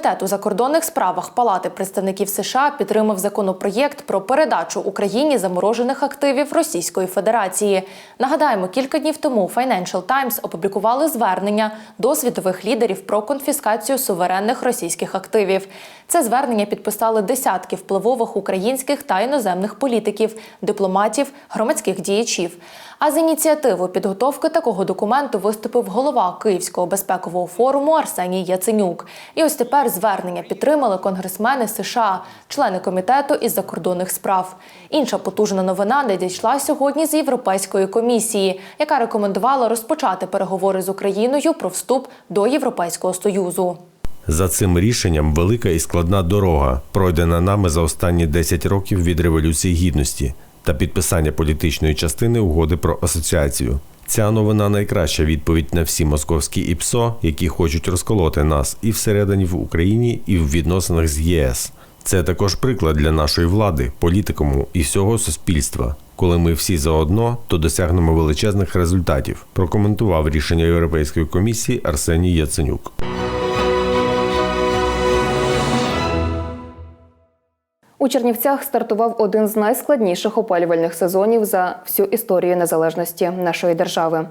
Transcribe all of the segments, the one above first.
Комітет у закордонних справах Палати представників США підтримав законопроєкт про передачу Україні заморожених активів Російської Федерації. Нагадаємо, кілька днів тому Financial Times опублікували звернення до світових лідерів про конфіскацію суверенних російських активів. Це звернення підписали десятки впливових українських та іноземних політиків, дипломатів, громадських діячів. А з ініціативою підготовки такого документу виступив голова Київського безпекового форуму Арсеній Яценюк. І ось тепер звернення підтримали конгресмени США, члени комітету із закордонних справ. Інша потужна новина надійшла сьогодні з Європейської комісії, яка рекомендувала розпочати переговори з Україною про вступ до Європейського союзу. За цим рішенням велика і складна дорога, пройдена нами за останні 10 років від Революції Гідності та підписання політичної частини угоди про асоціацію. Ця новина найкраща відповідь на всі московські ІПСО, які хочуть розколоти нас і всередині в Україні, і в відносинах з ЄС. Це також приклад для нашої влади, політикуму і всього суспільства. Коли ми всі заодно, то досягнемо величезних результатів. Прокоментував рішення Європейської комісії Арсеній Яценюк. У Чернівцях стартував один з найскладніших опалювальних сезонів за всю історію незалежності нашої держави.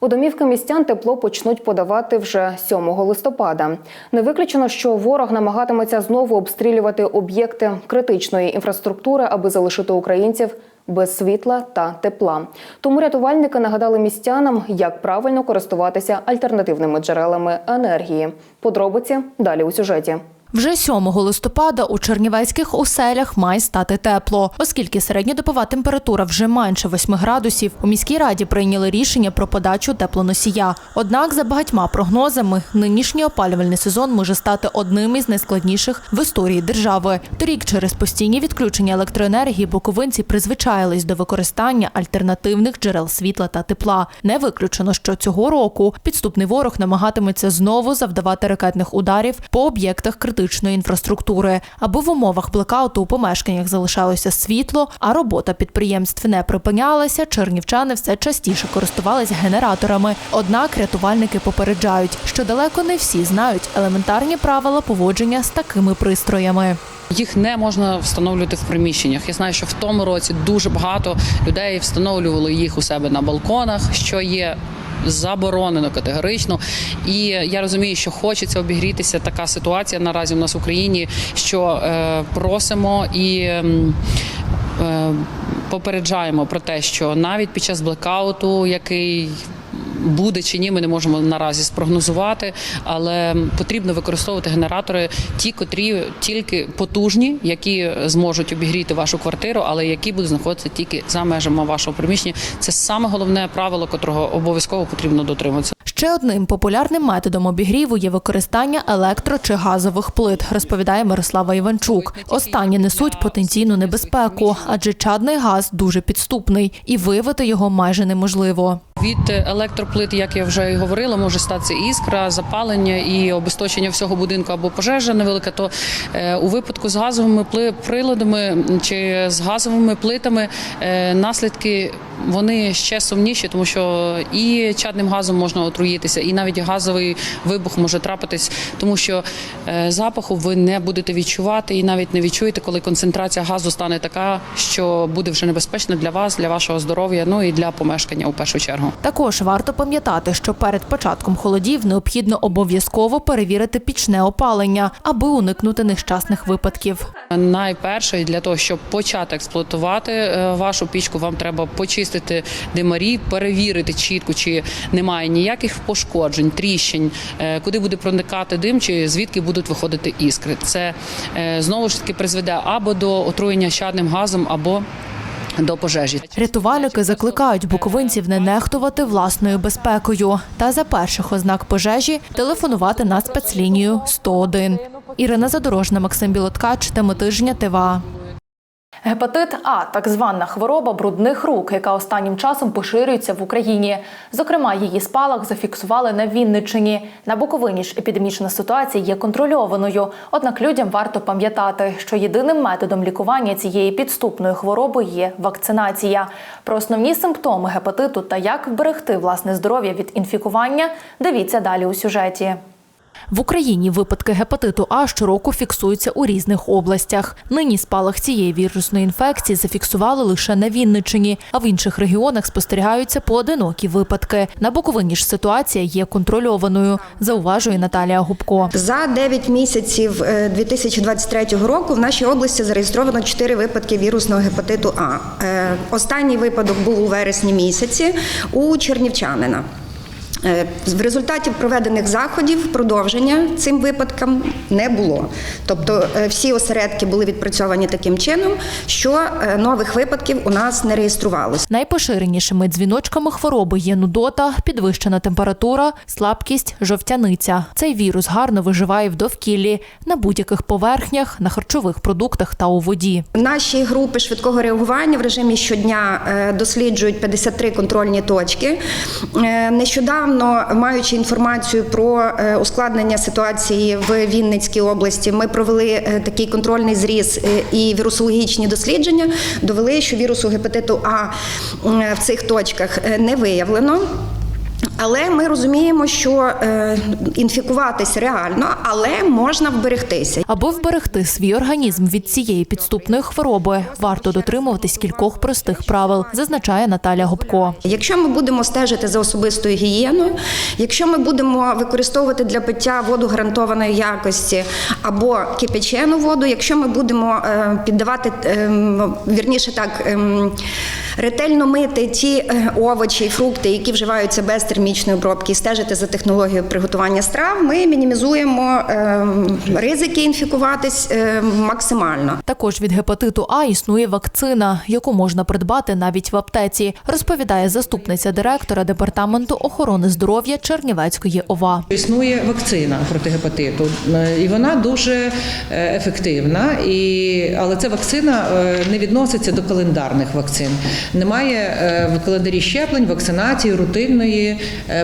У домівки містян тепло почнуть подавати вже 7 листопада. Не виключено, що ворог намагатиметься знову обстрілювати об'єкти критичної інфраструктури, аби залишити українців без світла та тепла. Тому рятувальники нагадали містянам, як правильно користуватися альтернативними джерелами енергії. Подробиці далі у сюжеті. Вже 7 листопада у чернівецьких оселях має стати тепло, оскільки середньодобова температура вже менше 8 градусів. У міській раді прийняли рішення про подачу теплоносія. Однак, за багатьма прогнозами, нинішній опалювальний сезон може стати одним із найскладніших в історії держави. Торік, через постійні відключення електроенергії, буковинці призвичаїлись до використання альтернативних джерел світла та тепла. Не виключено, що цього року підступний ворог намагатиметься знову завдавати ракетних ударів по об'єктах критичної інфраструктури, аби в умовах блекауту у помешканнях залишалося світло, а робота підприємств не припинялася. Чернівчани все частіше користувались генераторами. Однак рятувальники попереджають, що далеко не всі знають елементарні правила поводження з такими пристроями. Їх не можна встановлювати в приміщеннях. Я знаю, що в тому році дуже багато людей встановлювали їх у себе на балконах, що є. Заборонено категорично, і я розумію, що хочеться обігрітися. Така ситуація наразі в нас в Україні, що е, просимо і е, попереджаємо про те, що навіть під час блекауту, який буде чи ні, ми не можемо наразі спрогнозувати, але потрібно використовувати генератори, ті, котрі тільки потужні, які зможуть обігріти вашу квартиру, але які будуть знаходитися тільки за межами вашого приміщення. Це саме головне правило, котрого обов'язково потрібно дотримуватися. Ще одним популярним методом обігріву є використання електро чи газових плит, розповідає Мирослава Іванчук. Останні несуть потенційну небезпеку, адже чадний газ дуже підступний, і виявити його майже неможливо. Від електроплит, як я вже і говорила, може статися іскра, запалення і обесточення всього будинку або пожежа невелика. То е, у випадку з газовими приладами чи з газовими плитами е, наслідки вони ще сумніші, тому що і чадним газом можна отруїтися, і навіть газовий вибух може трапитись, тому що е, запаху ви не будете відчувати і навіть не відчуєте, коли концентрація газу стане така, що буде вже небезпечна для вас, для вашого здоров'я, ну і для помешкання у першу чергу. Також варто пам'ятати, що перед початком холодів необхідно обов'язково перевірити пічне опалення, аби уникнути нещасних випадків. Найперше для того, щоб почати експлуатувати е, вашу пічку, вам треба почистити димарі, перевірити чітко, чи немає ніяких пошкоджень, тріщин, е, куди буде проникати дим, чи звідки будуть виходити іскри. Це е, знову ж таки призведе або до отруєння чадним газом, або до пожежі. Рятувальники закликають буковинців не нехтувати власною безпекою та за перших ознак пожежі телефонувати на спецлінію 101. Ірина Задорожна, Максим Білоткач, теми тижня ТВА. Гепатит А так звана хвороба брудних рук, яка останнім часом поширюється в Україні. Зокрема, її спалах зафіксували на Вінниччині. На Буковині ж епідемічна ситуація є контрольованою. Однак людям варто пам'ятати, що єдиним методом лікування цієї підступної хвороби є вакцинація. Про основні симптоми гепатиту та як вберегти власне здоров'я від інфікування. Дивіться далі у сюжеті. В Україні випадки гепатиту А щороку фіксуються у різних областях. Нині спалах цієї вірусної інфекції зафіксували лише на Вінниччині, а в інших регіонах спостерігаються поодинокі випадки. На Буковині ж ситуація є контрольованою, зауважує Наталія Губко. За 9 місяців е, 2023 року в нашій області зареєстровано 4 випадки вірусного гепатиту А. Е, Останній випадок був у вересні місяці у чернівчанина. Е, В результаті проведених заходів продовження цим випадкам не було. Тобто е, всі осередки були відпрацьовані таким чином, що е, нових випадків у нас не реєструвалося. Найпоширенішими дзвіночками хвороби є нудота, підвищена температура, слабкість, жовтяниця. Цей вірус гарно виживає в довкіллі, на будь-яких поверхнях, на харчових продуктах та у воді. Наші групи швидкого реагування в режимі щодня досліджують 53 контрольні точки. Е, Нещодавно, маючи інформацію про е, ускладнення ситуації в Вінницькій області, ми провели е, такий контрольний зріз е, і вірусологічні дослідження. Довели, що вірусу гепатиту А в цих точках не виявлено. Але ми розуміємо, що е, інфікуватись реально, але можна вберегтися. Аби вберегти свій організм від цієї підступної хвороби, варто дотримуватись кількох простих правил, зазначає Наталя Губко. Якщо ми будемо стежити за особистою гігієною, якщо ми будемо використовувати для пиття воду гарантованої якості або кипячену воду, якщо ми будемо е, піддавати ем, вірніше так. ем, Ретельно мити ті е, овочі і фрукти, які вживаються без термічної обробки, і стежити за технологією приготування страв, ми мінімізуємо ем, ризики інфікуватись ем, максимально. Також від гепатиту А існує вакцина, яку можна придбати навіть в аптеці, розповідає заступниця директора департаменту охорони здоров'я Чернівецької ОВА. Існує вакцина проти гепатиту, е, і вона дуже е, ефективна. І, але ця вакцина е, не відноситься до календарних вакцин. Немає в календарі щеплень, вакцинації рутинної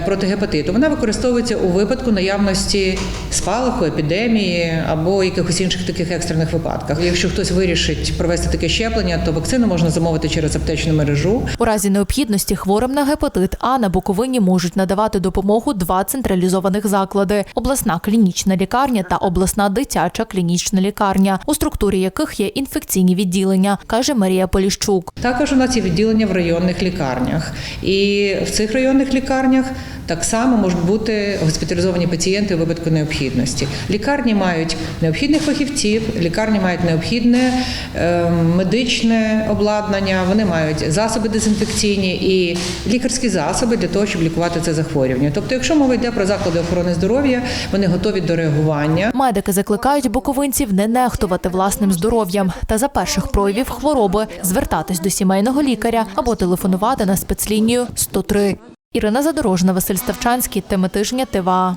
проти гепатиту. Вона використовується у випадку наявності спалаху, епідемії або якихось інших таких екстрених випадках. Якщо хтось вирішить провести таке щеплення, то вакцину можна замовити через аптечну мережу. У разі необхідності хворим на гепатит А на Буковині можуть надавати допомогу два централізованих заклади: обласна клінічна лікарня та обласна дитяча клінічна лікарня, у структурі яких є інфекційні відділення, каже Марія Поліщук. Також у нас є відділення в районних лікарнях, і в цих районних лікарнях так само можуть бути госпіталізовані пацієнти у випадку необхідності. Лікарні мають необхідних фахівців, лікарні мають необхідне е, медичне обладнання, вони мають засоби дезінфекційні і лікарські засоби для того, щоб лікувати це захворювання. Тобто, якщо мова йде про заклади охорони здоров'я, вони готові до реагування. Медики закликають буковинців не нехтувати власним здоров'ям та за перших проявів хвороби звертатись до сімейного лікаря або телефонувати на спецлінію 103. Ірина Задорожна, Василь Ставчанський, теми тижня ТВА.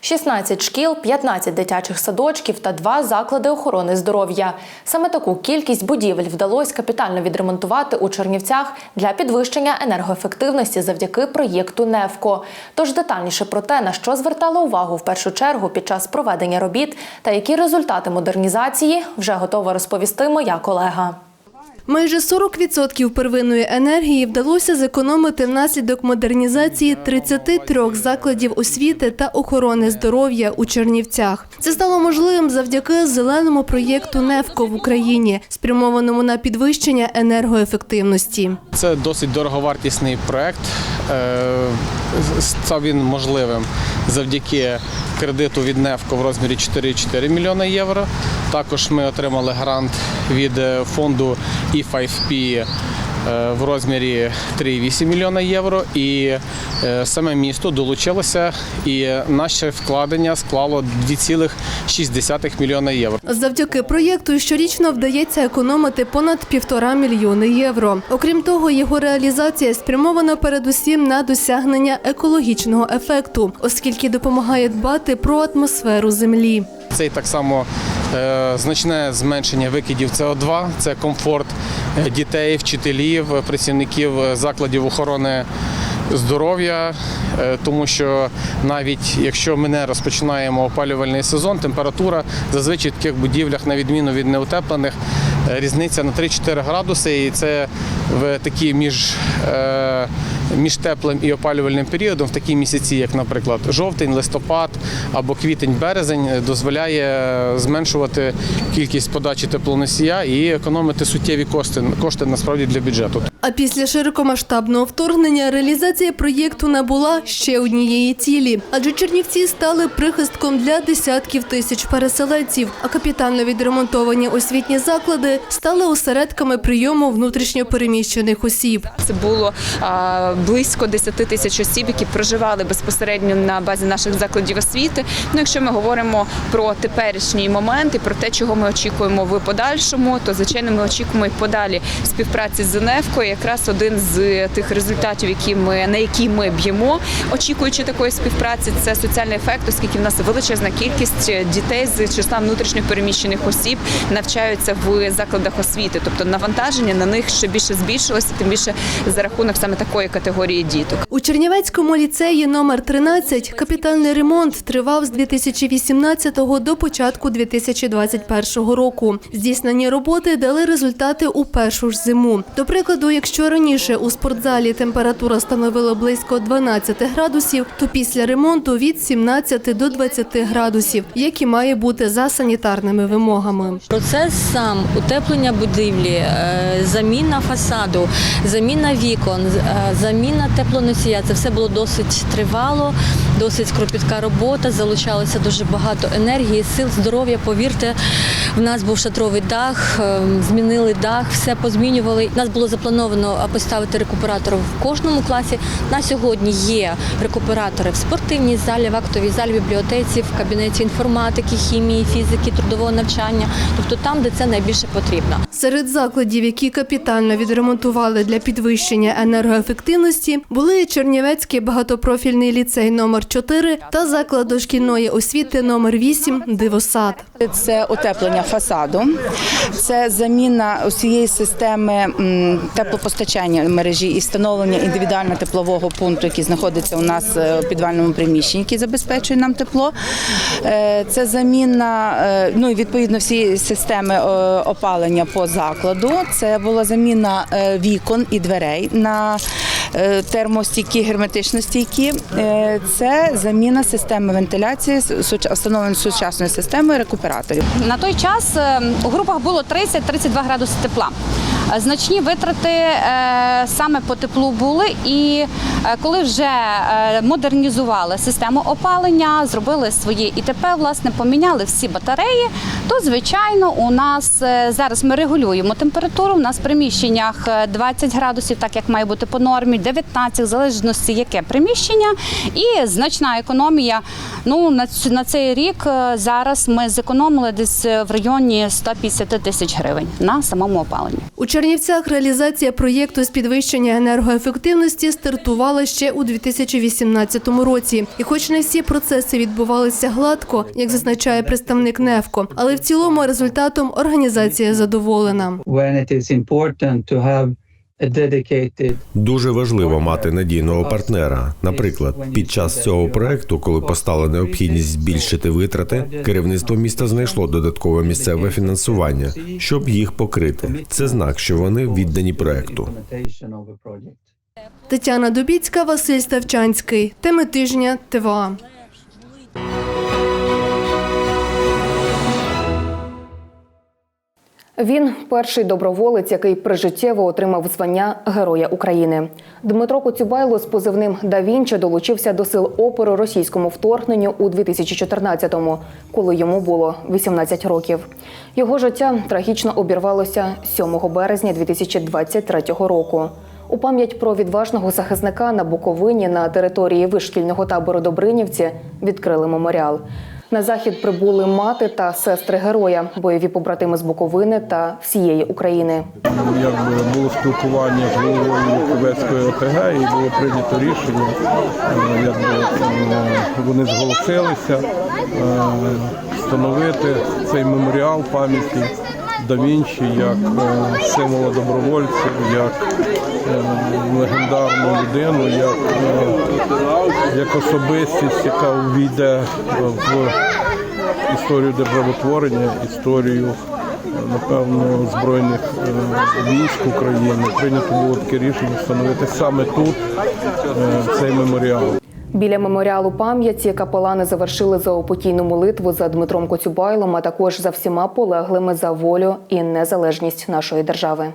16 шкіл, 15 дитячих садочків та два заклади охорони здоров'я. Саме таку кількість будівель вдалося капітально відремонтувати у Чернівцях для підвищення енергоефективності завдяки проєкту НЕВКО. Тож детальніше про те, на що звертали увагу в першу чергу під час проведення робіт та які результати модернізації, вже готова розповісти моя колега. Майже 40% первинної енергії вдалося зекономити внаслідок модернізації 33 закладів освіти та охорони здоров'я у Чернівцях. Це стало можливим завдяки зеленому проєкту «Невко» в Україні, спрямованому на підвищення енергоефективності. Це досить дороговартісний проект. Е, Став він можливим завдяки кредиту від НЕФКО в розмірі 4,4 мільйона євро. Також ми отримали грант від е, фонду E E5P е, в розмірі 3,8 мільйона євро. І е, саме місто долучилося, і наше вкладення склало 2,6 мільйона євро. Завдяки проєкту щорічно вдається економити понад півтора мільйони євро. Окрім того, його реалізація спрямована передусім на досягнення екологічного ефекту, оскільки допомагає дбати про атмосферу землі. Це так само значне зменшення викидів СО2, це комфорт е, дітей, вчителів, е, працівників е, закладів охорони здоров'я, е, тому що навіть якщо ми не розпочинаємо опалювальний сезон, температура зазвичай в таких будівлях, на відміну від неутеплених, е, різниця на 3-4 градуси, і це в такі між е, між теплим і опалювальним періодом в такі місяці, як, наприклад, жовтень, листопад або квітень, березень, дозволяє зменшувати кількість подачі теплоносія і економити суттєві кошти, кошти насправді для бюджету. А після широкомасштабного вторгнення реалізація проєкту набула ще однієї цілі, адже Чернівці стали прихистком для десятків тисяч переселенців, а капітально відремонтовані освітні заклади стали осередками прийому внутрішньопереміщених осіб. Це було а, близько 10 тисяч осіб, які проживали безпосередньо на базі наших закладів освіти. Ну, якщо ми говоримо про теперішній момент і про те, чого ми очікуємо в подальшому, то звичайно ми очікуємо і подалі співпраці з ЗНЕФКою. Якраз один з тих результатів, які ми на які ми б'ємо, очікуючи такої співпраці, це соціальний ефект, оскільки в нас величезна кількість дітей з числа внутрішньо переміщених осіб навчаються в закладах освіти, тобто навантаження на них ще більше збільшилося, тим більше за рахунок саме такої категорії діток. У Чернівецькому ліцеї номер 13 капітальний ремонт тривав з 2018 до початку 2021 року. Здійснені роботи дали результати у першу ж зиму. До прикладу, якщо раніше у спортзалі температура становила близько 12 градусів, то після ремонту від 17 до 20 градусів, як і має бути за санітарними вимогами. Процес сам утеплення будівлі, е, заміна фасаду, заміна вікон, е, заміна теплоносія. Це все було досить тривало, досить кропітка робота. Залучалося дуже багато енергії, сил, здоров'я. Повірте, в нас був шатровий дах, е, змінили дах, все позмінювали. У Нас було заплановано поставити рекуператор в кожному класі. На сьогодні є рекуператори в спортивній залі, в актовій залі, бібліотеці, в кабінеті інформатики, хімії, фізики, трудового навчання, тобто там, де це найбільше потрібно. Серед закладів, які капітально відремонтували для підвищення енергоефективності, були Чернівецький багатопрофільний ліцей номер 4 та заклад дошкільної освіти номер 8 Дивосад. Це утеплення фасаду, це заміна усієї системи теплопостачання мережі і встановлення індивідуального теплового пункту, який знаходиться у нас е, у підвальному приміщенні, який забезпечує нам тепло. Е, Це заміна, е, ну і відповідно всі системи опалення по закладу. Це була заміна вікон і дверей на термостійкі, герметично стійкі. Е, Це заміна системи вентиляції, встановлення сучасної системи рекуператорів. На той час е, у групах було 30-32 градуси тепла. Е, Значні витрати е, саме по теплу були, і е, коли вже е, модернізували систему опалення, зробили свої ІТП, власне, поміняли всі батареї, то звичайно у нас е, зараз ми регулюємо температуру. У нас в приміщеннях е, 20 градусів, так як має бути по нормі, 19, в залежності яке приміщення, і значна економія. Ну на ц- на цей рік е, зараз ми зекономили десь е, в районі 150 тисяч гривень на самому опаленні. У Чернівцях реалізація проєкту з підвищення енергоефективності стартувала ще у 2018 році. І хоч не всі процеси відбувалися гладко, як зазначає представник НЕФКО, але в цілому результатом організація задоволена. when it is important to have Дуже важливо мати надійного партнера. Наприклад, під час цього проекту, коли постала необхідність збільшити витрати, керівництво міста знайшло додаткове місцеве фінансування, щоб їх покрити. Це знак, що вони віддані проекту. Тетяна Дубіцька, Василь Ставчанський. Теми тижня ТВА. Він перший доброволець, який прижиттєво отримав звання Героя України. Дмитро Коцюбайло з позивним «Да Вінчі» долучився до сил опору російському вторгненню у 2014-му, коли йому було 18 років. Його життя трагічно обірвалося 7 березня 2023 року. У пам'ять про відважного захисника на Буковині на території вишкільного табору Добринівці відкрили меморіал. На захід прибули мати та сестри героя, бойові побратими з Буковини та всієї України. Як було спілкування з головою Кубецької ОТГ і було прийнято рішення. е, Якби е, вони зголосилися е, встановити цей меморіал пам'яті да Вінчі як е, символа добровольців, як е, легендарну людину, як, е, як особистість, яка увійде в історію державотворення, історію напевно, збройних військ України прийнято було таке рішення встановити саме тут цей меморіал. Біля меморіалу пам'яті капелани завершили заопокійну молитву за Дмитром Коцюбайлом, а також за всіма полеглими за волю і незалежність нашої держави.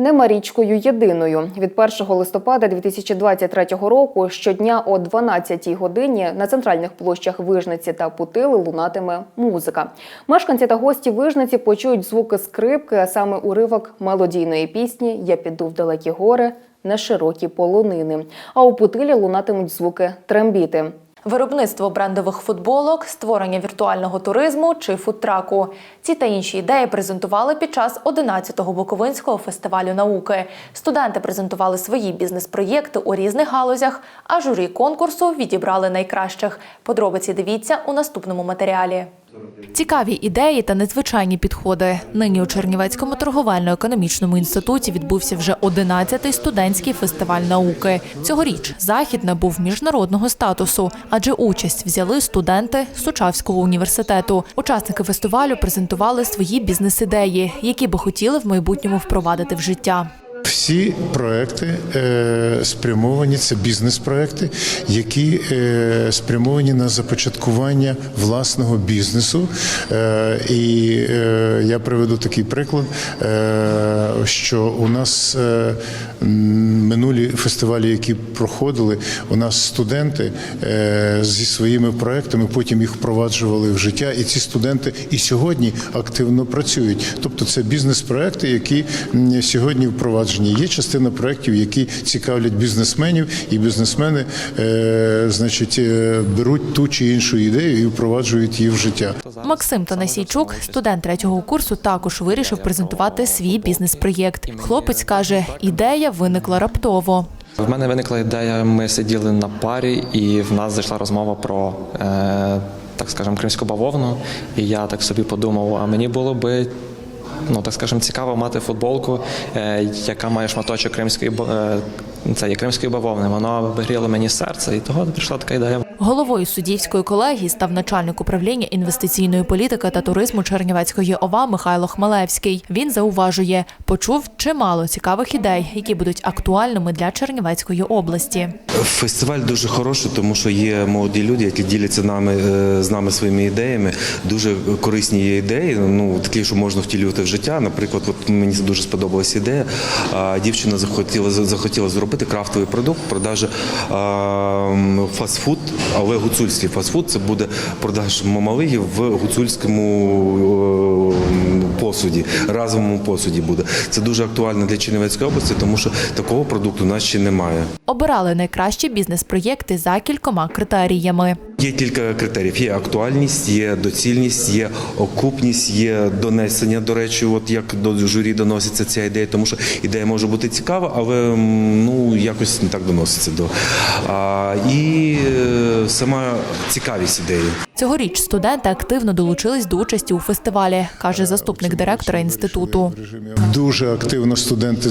Не Марічкою єдиною від 1 листопада 2023 року щодня о 12 годині на центральних площах Вижниці та Путили лунатиме музика. Мешканці та гості Вижниці почують звуки скрипки, а саме уривок мелодійної пісні Я піду в далекі гори на широкі полонини. А у Путилі лунатимуть звуки трембіти. Виробництво брендових футболок, створення віртуального туризму чи фудтраку. Ці та інші ідеї презентували під час 11-го Буковинського фестивалю науки. Студенти презентували свої бізнес-проєкти у різних галузях, а журі конкурсу відібрали найкращих. Подробиці дивіться у наступному матеріалі. Цікаві ідеї та незвичайні підходи. Нині у Чернівецькому торговельно-економічному інституті відбувся вже 11-й студентський фестиваль науки. Цьогоріч захід набув міжнародного статусу, адже участь взяли студенти Сучавського університету. Учасники фестивалю презентували свої бізнес-ідеї, які би хотіли в майбутньому впровадити в життя. Всі проекти е, спрямовані, це бізнес-проекти, які е, спрямовані на започаткування власного бізнесу. Е, і я приведу такий приклад, що у нас минулі фестивалі, які проходили, у нас студенти е, зі своїми проектами потім їх впроваджували в життя, і ці студенти і сьогодні активно працюють. Тобто це бізнес-проекти, які сьогодні впроваджені. Є частина проєктів, які цікавлять бізнесменів, і бізнесмени, е, значить, е, беруть ту чи іншу ідею і впроваджують її в життя. Максим Танасійчук, студент третього курсу, також вирішив презентувати свій бізнес-проєкт. Хлопець каже, ідея виникла раптово. В мене виникла ідея. Ми сиділи на парі, і в нас зайшла розмова про. Е, так скажемо, кримську бавовну, і я так собі подумав, а мені було би ну так скажемо, цікаво мати футболку, е, яка має шматочок кримської це є кримської бавовни. Воно гріло мені серце, і того прийшла така ідея. Головою суддівської колегії став начальник управління інвестиційної політики та туризму Чернівецької ОВА Михайло Хмелевський. Він зауважує, почув чимало цікавих ідей, які будуть актуальними для Чернівецької області. Фестиваль дуже хороший, тому що є молоді люди, які діляться нами е, з нами своїми ідеями. Дуже корисні є ідеї, ну такі, що можна втілювати в життя. Наприклад, от мені дуже сподобалася ідея. Дівчина захотіла захотіла зробити крафтовий продукт, продажа а, фастфуд, але гуцульський фастфуд. Це буде продаж мамалигів в гуцульському е, посуді, разовому посуді буде. Це дуже актуально для Чернівецької області, тому що такого продукту у нас ще немає. Обирали найкращі бізнес-проєкти за кількома критеріями. Є кілька критеріїв: є актуальність, є доцільність, є окупність, є донесення. До речі, от як до журі доноситься ця ідея, тому що ідея може бути цікава, але ну якось не так доноситься до а, і е, сама цікавість ідеї. Цьогоріч студенти активно долучились до участі у фестивалі, каже заступник директора інституту. Дуже активно студенти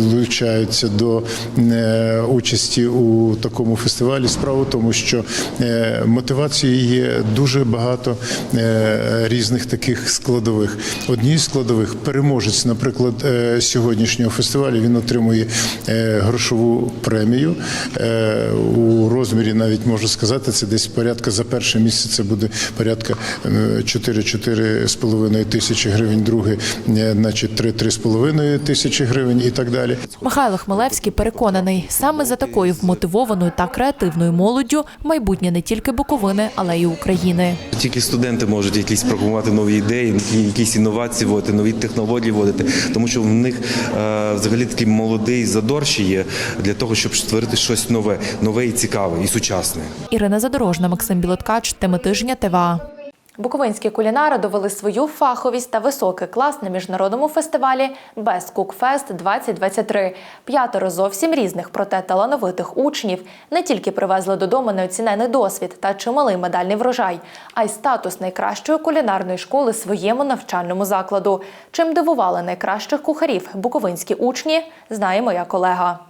залучаються до е, участі у такому фестивалі. Справа в тому, що е, мотивації є дуже багато е, різних таких складових. Одній з складових переможець, наприклад, сьогоднішнього фестивалю він отримує грошову премію у розмірі, навіть можу сказати, це десь порядка за перше місце. Це буде порядка е, 4-4,5 тисячі гривень, друге, е, значить 3-3,5 тисячі гривень і так далі. Михайло Хмелевський переконаний, саме за такою вмотивованою та креативною молоддю майбутнє не тільки Буковини, але й України. Тільки студенти можуть якісь пропонувати нові ідеї, якісь інновації вводити, нові технології вводити, тому що в них е, взагалі такий молодий задор ще є для того, щоб створити щось нове, нове і цікаве, і сучасне. Ірина Задорожна, Максим Білоткач, теми тижня ТВА. Буковинські кулінари довели свою фаховість та високий клас на міжнародному фестивалі Best Cook Fest 2023. П'ятеро зовсім різних, проте талановитих учнів не тільки привезли додому неоцінений досвід та чималий медальний врожай, а й статус найкращої кулінарної школи своєму навчальному закладу. Чим дивували найкращих кухарів буковинські учні, знає моя колега.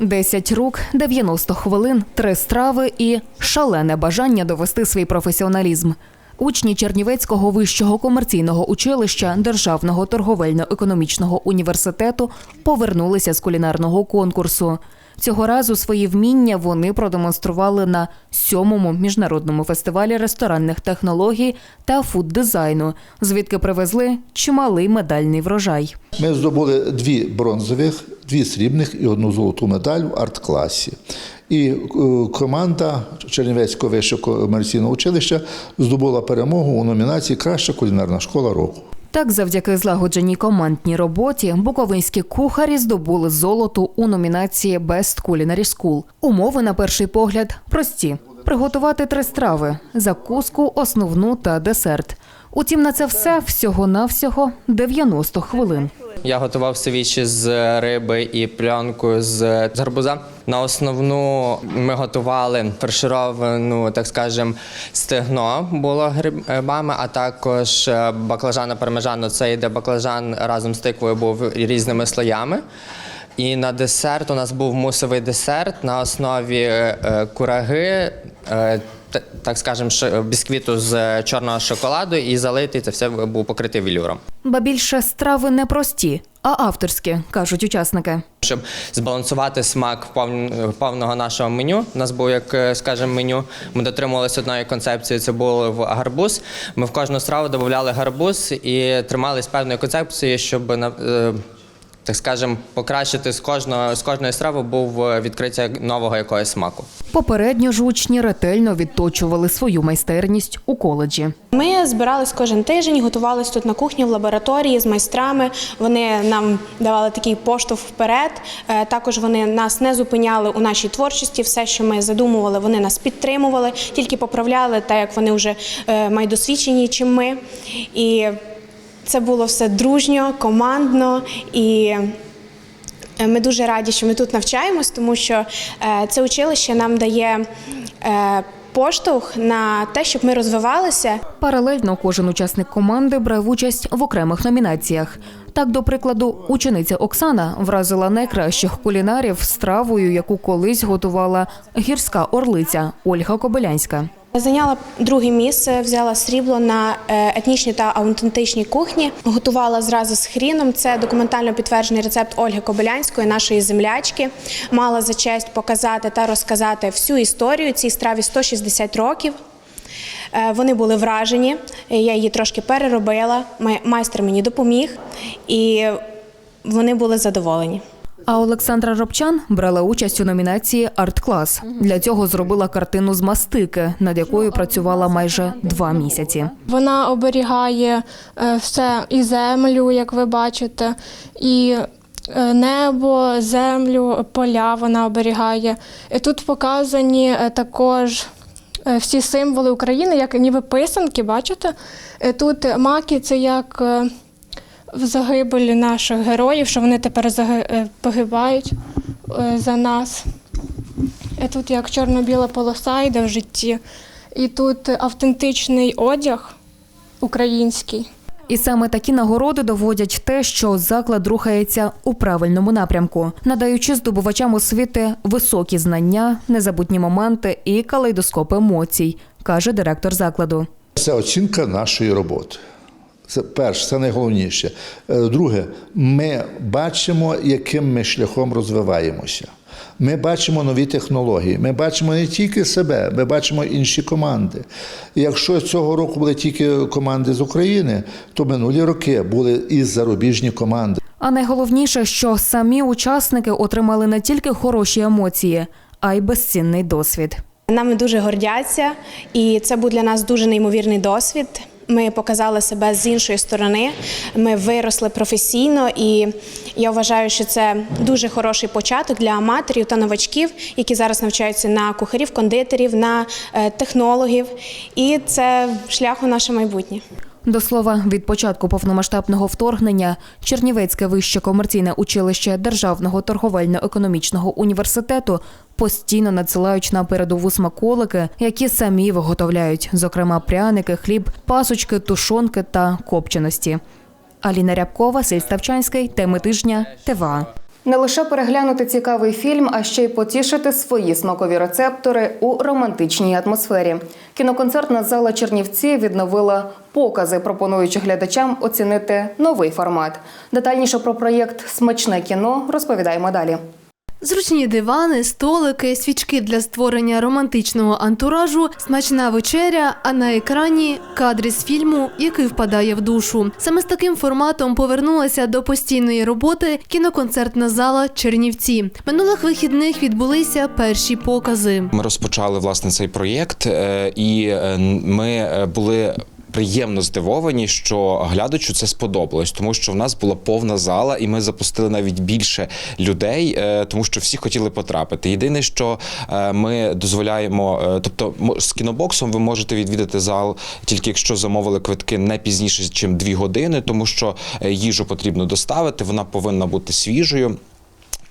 10 рук, 90 хвилин, три страви і шалене бажання довести свій професіоналізм. Учні Чернівецького вищого комерційного училища Державного торговельно-економічного університету повернулися з кулінарного конкурсу. Цього разу свої вміння вони продемонстрували на сьомому міжнародному фестивалі ресторанних технологій та фуд-дизайну, звідки привезли чималий медальний врожай. Ми здобули дві бронзових, дві срібних і одну золоту медаль в арт-класі. І е, команда Чернівецького вищого комерційного училища здобула перемогу у номінації Краща кулінарна школа року. Так, завдяки злагодженій командній роботі, буковинські кухарі здобули золото у номінації Best Culinary School. Умови на перший погляд прості: приготувати три страви: закуску, основну та десерт. Утім, на це все всього-навсього 90 хвилин. Я готував севічі з риби і пленкою з гарбуза. На основну ми готували фаршировану, так скажем, стегно було грибами, а також е, баклажана пармежану. Це йде баклажан разом з тиквою був різними слоями. І на десерт у нас був мусовий десерт на основі е, кураги, е, т- так скажем, ш- бісквіту з чорного шоколаду і залитий це все був покритий велюром. Ба більше страви не прості, а авторські, кажуть учасники. Щоб збалансувати смак пов- повного нашого меню. У нас був, як е, скажемо, меню. Ми дотримувалися одної концепції. Це був гарбуз. Ми в кожну страву додавали гарбуз і тримались певної концепції, щоб е, Так скажем, покращити з кожного з кожної страви був е, відкриття нового якогось смаку. Попередньо ж учні ретельно відточували свою майстерність у коледжі. Ми збирались кожен тиждень, готувались тут на кухні в лабораторії з майстрами. Вони нам давали такий поштовх вперед. Е, Також вони нас не зупиняли у нашій творчості. Все, що ми задумували, вони нас підтримували, тільки поправляли, так як вони вже е, майдосвідчені, чим ми. І це було все дружньо, командно і. Е, Ми дуже раді, що ми тут навчаємось, тому що е, це училище нам дає е, поштовх на те, щоб ми розвивалися. Паралельно кожен учасник команди брав участь в окремих номінаціях. Так, до прикладу, учениця Оксана вразила найкращих кулінарів стравою, яку колись готувала гірська орлиця Ольга Кобилянська. Зайняла друге місце, взяла срібло на е, етнічній та аутентичній кухні. Готувала зразу з хріном. Це документально підтверджений рецепт Ольги Кобилянської, нашої землячки. Мала за честь показати та розказати всю історію цій страві 160 років. Е, Вони були вражені. Я її трошки переробила. Майстер мені допоміг, і вони були задоволені. А Олександра Робчан брала участь у номінації Арт-клас. Для цього зробила картину з мастики, над якою працювала майже два місяці. Вона оберігає е, все і землю, як ви бачите, і е, небо, землю, поля вона оберігає. І тут показані е, також всі символи України, як ніби писанки, бачите? Тут маки це як в загибелі наших героїв, що вони тепер е, погибають е, за нас. І тут як чорно-біла полоса йде в житті. І тут автентичний одяг український. І саме такі нагороди доводять те, що заклад рухається у правильному напрямку, надаючи здобувачам освіти високі знання, незабутні моменти і калейдоскоп емоцій, каже директор закладу. Це оцінка нашої роботи. Це перше, це найголовніше. Е, Друге, ми бачимо, яким ми шляхом розвиваємося. Ми бачимо нові технології. Ми бачимо не тільки себе, ми бачимо інші команди. І якщо цього року були тільки команди з України, то минулі роки були і зарубіжні команди. А найголовніше, що самі учасники отримали не тільки хороші емоції, а й безцінний досвід. Нами дуже гордяться, і це був для нас дуже неймовірний досвід. Ми показали себе з іншої сторони. Ми виросли професійно, і я вважаю, що це дуже хороший початок для аматорів та новачків, які зараз навчаються на кухарів, кондитерів, на е, технологів. І це шлях у наше майбутнє. До слова, від початку повномасштабного вторгнення Чернівецьке вище комерційне училище Державного торговельно-економічного університету постійно надсилають на передову смаколики, які самі виготовляють, зокрема пряники, хліб, пасочки, тушонки та копченості. Аліна Рябкова, Василь Ставчанський, теми тижня, ТВА. Не лише переглянути цікавий фільм, а ще й потішити свої смакові рецептори у романтичній атмосфері. Кіноконцертна зала Чернівці відновила покази, пропонуючи глядачам оцінити новий формат. Детальніше про проєкт Смачне кіно розповідаємо далі. Зручні дивани, столики, свічки для створення романтичного антуражу, смачна вечеря, а на екрані кадри з фільму, який впадає в душу. Саме з таким форматом повернулася до постійної роботи кіноконцертна зала Чернівці. Минулих вихідних відбулися перші покази. Ми розпочали власне цей проєкт, е, і е, ми е, були. Приємно здивовані, що глядачу це сподобалось, тому що в нас була повна зала, і ми запустили навіть більше людей, е, тому що всі хотіли потрапити. Єдине, що е, ми дозволяємо, е, тобто з кінобоксом ви можете відвідати зал тільки якщо замовили квитки не пізніше, ніж дві години, тому що їжу потрібно доставити, вона повинна бути свіжою.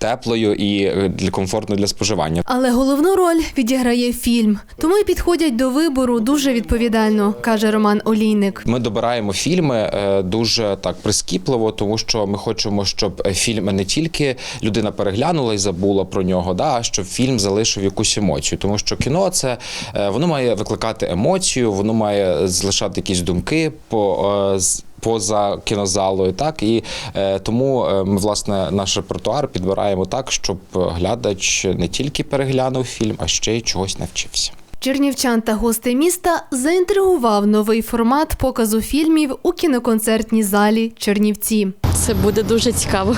Теплою і е, для комфортно для споживання. Але головну роль відіграє фільм, тому й підходять до вибору дуже відповідально, каже Роман Олійник. Ми добираємо фільми е, дуже так прискіпливо, тому що ми хочемо, щоб е, фільм не тільки людина переглянула і забула про нього, да, а щоб фільм залишив якусь емоцію. Тому що кіно це воно має викликати емоцію, воно має залишати якісь думки по. Поза кінозалою, так і е, тому е, ми власне наш репертуар підбираємо так, щоб глядач не тільки переглянув фільм, а ще й чогось навчився. Чернівчан та гостей міста заінтригував новий формат показу фільмів у кіноконцертній залі Чернівці. Це буде дуже цікаво.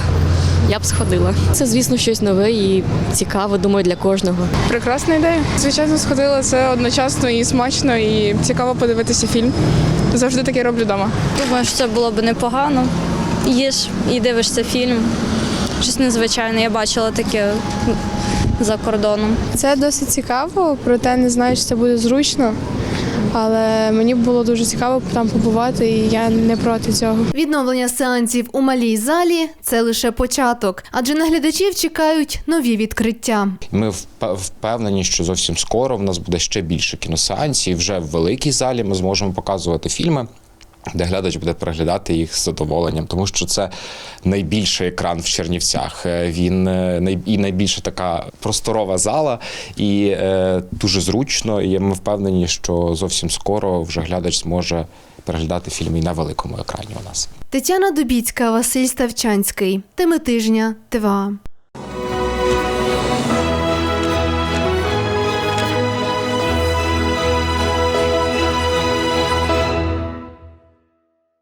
Я б сходила. Це, звісно, щось нове і цікаво, думаю, для кожного. Прекрасна ідея. Звичайно, сходила це одночасно і смачно, і цікаво подивитися фільм. Завжди таке роблю вдома. Думаю, що це було б непогано. Їж і дивишся фільм. Щось незвичайне. Я бачила таке за кордоном. Це досить цікаво, проте не знаю, чи це буде зручно. Але мені було дуже цікаво там побувати, і я не проти цього. Відновлення сеансів у малій залі це лише початок, адже на глядачів чекають нові відкриття. Ми впе- впевнені, що зовсім скоро в нас буде ще більше кіносеансів. Вже в великій залі ми зможемо показувати фільми. Де глядач буде переглядати їх з задоволенням, тому що це найбільший екран в Чернівцях. Е, Він е, і найбільша така просторова зала, і е, дуже зручно. І ми впевнені, що зовсім скоро вже глядач зможе переглядати фільми і на великому екрані у нас. Тетяна Дубіцька, Василь Ставчанський. Теми тижня. ТВА.